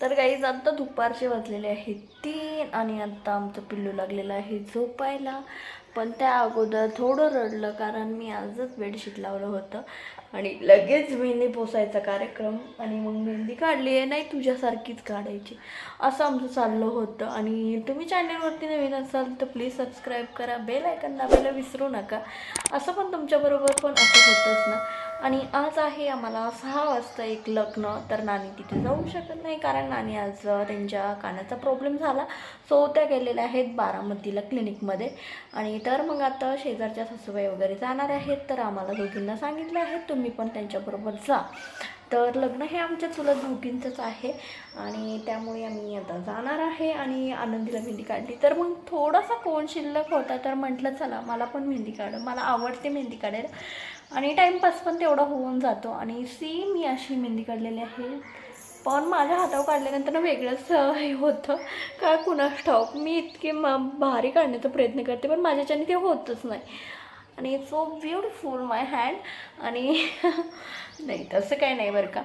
तर काही आत्ता दुपारचे वाजलेले आहेत तीन आणि आता आमचं पिल्लू लागलेलं आहे झोपायला. पण त्या अगोदर थोडं रडलं कारण मी आजच बेडशीट लावलं होतं. आणि लगेच मेहंदी पोसायचा कार्यक्रम आणि मग मेहंदी काढली आहे नाही तुझ्यासारखीच काढायची. असं आमचं चाललं होतं. आणि तुम्ही चॅनलवरती नवीन असाल तर प्लीज सबस्क्राईब करा बेल आयकन दाबायला विसरू नका. असं पण तुमच्याबरोबर पण असं होतंच ना. आणि आज आहे आम्हाला सहा वाजता एक लग्न तर नानी तिथे जाऊ शकत नाही कारण नानी आज त्यांच्या कानाचा प्रॉब्लेम झाला. सो त्या गेलेल्या आहेत बारामतीला क्लिनिकमध्ये आणि तर मग आता शेजारच्या सासूबाई वगैरे जाणार आहेत. तर आम्हाला दोघींना सांगितलं आहे. तुम्ही पण त्यांच्याबरोबर जा. तर लग्न हे आमच्या चुलत दोघींचंच आहे. आणि त्यामुळे आम्ही आता जाणार आहे. आणि आनंदीला मेहंदी काढली. तर मग थोडासा कोण शिल्लक होता तर म्हटलं चला मला पण मेहंदी काढ. मला आवडते मेहंदी काढायला. आणि टाईमपास पण तेवढा होऊन जातो. आणि सेम मी अशी मेहंदी काढलेली आहे. पण माझ्या हातावर काढल्यानंतर ना वेगळंच हे होतं. काय कुणास ठाऊक मी इतके म भारी काढण्याचा प्रयत्न करते पण माझ्याच्याने ते होतच नाही. आणि सो ब्युटिफुल माय हँड आणि नाही तसं काही नाही बरं का.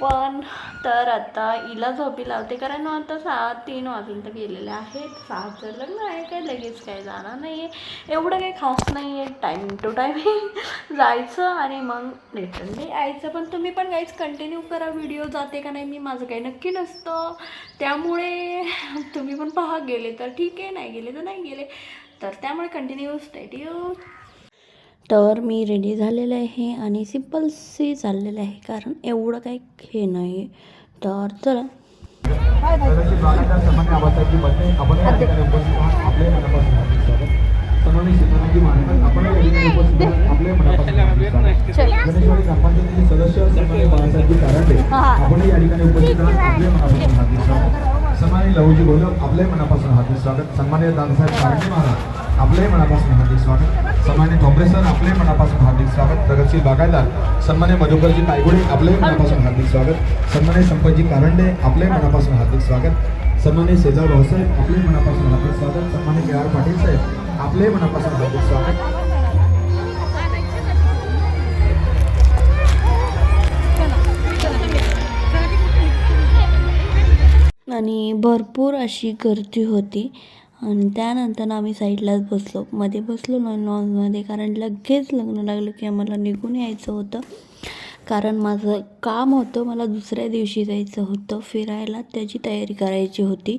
पण तर आता हिला झोपी लावते कारण आता सहा तीन वाजून तर गेलेले आहेत. सहाचं लग्न आहे काय? लगेच काय जाणार नाही आहे एवढं काही खास नाही आहे टाईम टू टाईम जायचं आणि मग रिटर्न यायचं. पण तुम्ही पण काहीच कंटिन्यू करा. व्हिडिओ जाते का नाही? मी माझं काही नक्की नसतं. त्यामुळे तुम्ही पण पहा. गेले तर ठीक आहे नाही गेले तर नाही गेले. तर त्यामुळे कंटिन्यू स्टेडिओ तर मी रेडी झालेले आहे आणि सिम्पलशी चाललेलं आहे कारण एवढं काही हे नाही तर चला मनापासून हार्दिक स्वागत सन्मान्य लवजी मनापासून हार्दिक स्वागत सन्मान्य दादासाहेब महाराज आपले मनापासून हार्दिक स्वागत. सन्मान्य ठोंबरे सर आपले मनापासून हार्दिक स्वागत. प्रगतशील बागायदार सन्मान्य मधुकरजी तायगुडे आपले मनापासून हार्दिक स्वागत. सन्मान्य संपतजी कारंडे आपले मनापासून हार्दिक स्वागत. सन्मान्य शेजाव भाऊसाहेब आपले मनापासून हार्दिक स्वागत. सन्मान्य के आर पाटील साहेब आपले मनापासून हार्दिक स्वागत. आणि भरपूर अशी गर्दी होती. आणि त्यानंतर आम्ही साईडलाच बसलो. मध्ये बसलो ना लॉन्समध्ये कारण लगेच लग्न लागलं की आम्हाला निघून यायचं होतं. कारण माझं काम होतं मला दुसऱ्या दिवशी जायचं होतं फिरायला त्याची तयारी करायची होती.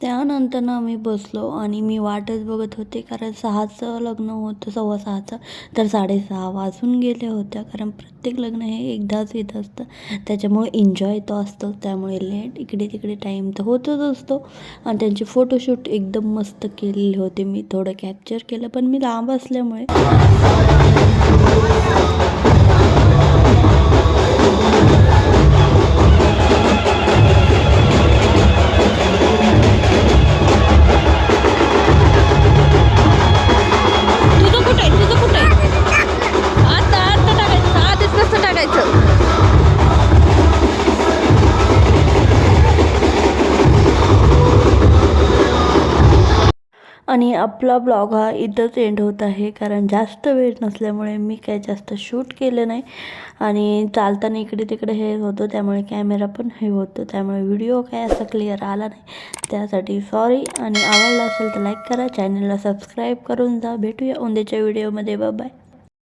त्यानंतर ना आम्ही बसलो आणि मी वाटच बघत होते कारण सहाचं लग्न होतं सव्वा सहाचं. तर साडेसहा वाजून गेल्या होत्या कारण प्रत्येक लग्न हे एकदाच येत असतं. त्याच्यामुळे एन्जॉय तो असतो त्यामुळे लेट इकडे तिकडे टाईम तर होतच असतो. आणि त्यांचे फोटोशूट एकदम मस्त केलेले होते. मी थोडं कॅप्चर केलं पण मी लांब असल्यामुळे. आणि आपला ब्लॉग हा इथंच एंड होत आहे. कारण जास्त वेळ नसल्यामुळे मी काय जास्त शूट केलं नाही. आणि चालताना इकडे तिकडे हे होतं त्यामुळे कॅमेरा पण हे होतं. त्यामुळे व्हिडिओ काय असा क्लिअर आला नाही. त्यासाठी सॉरी आणि आवडला असेल तर लाईक करा. चॅनलला सबस्क्राईब करून जा. भेटूया उद्याच्या व्हिडिओमध्ये बाय